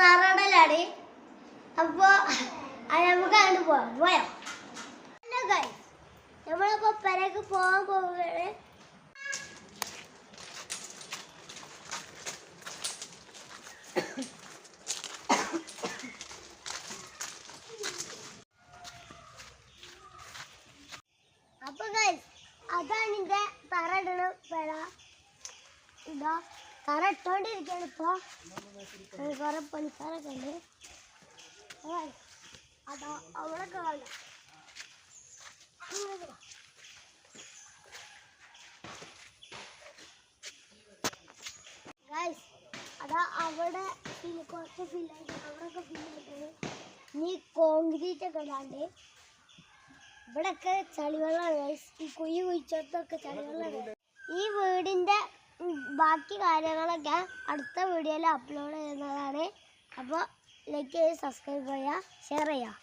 തറടലാണ്. അപ്പൊ നമുക്ക് അങ്ങോട്ട് പോവാം. പോയോ? ഹലോ ഗൈസ് നമ്മളിപ്പോ പെരക്ക് പോകാൻ പോവുകയാണ്. അപ്പൊ ഗൈസ് അതാണ് എന്റെ തറ ഇടണ പെര ഇതാ. തറ ഇട്ടോണ്ടിരിക്കാണ് ഇപ്പൊ. അത് കുറെ പണിക്കാരൊക്കെ ഉണ്ട്. അതാ അവിടെ കാണാം. ഗൈസ് അതാ അവിടെ പിന്നെ കുറച്ച് ഫില്ലായിട്ട് അവിടെയൊക്കെ ഫില്ലായിട്ടുണ്ട് ഇനി കോൺക്രീറ്റ് ഒക്കെ ഇടാണ്ട്. ഇവിടെയൊക്കെ ചളിവെള്ളമാണ് ഈ കുഴി കുഴിച്ചോടത്തൊക്കെ ചളിവെള്ളമാണ് ഈ വീടിന്റെ ഉം, ബാക്കി കാര്യങ്ങളൊക്കെ അടുത്ത വീഡിയോയിൽ അപ്ലോഡ് ചെയ്യുന്നതാണ്. അപ്പോൾ ലൈക്ക് ചെയ്ത് സബ്സ്ക്രൈബ് ചെയ്യുക ഷെയർ ചെയ്യുക.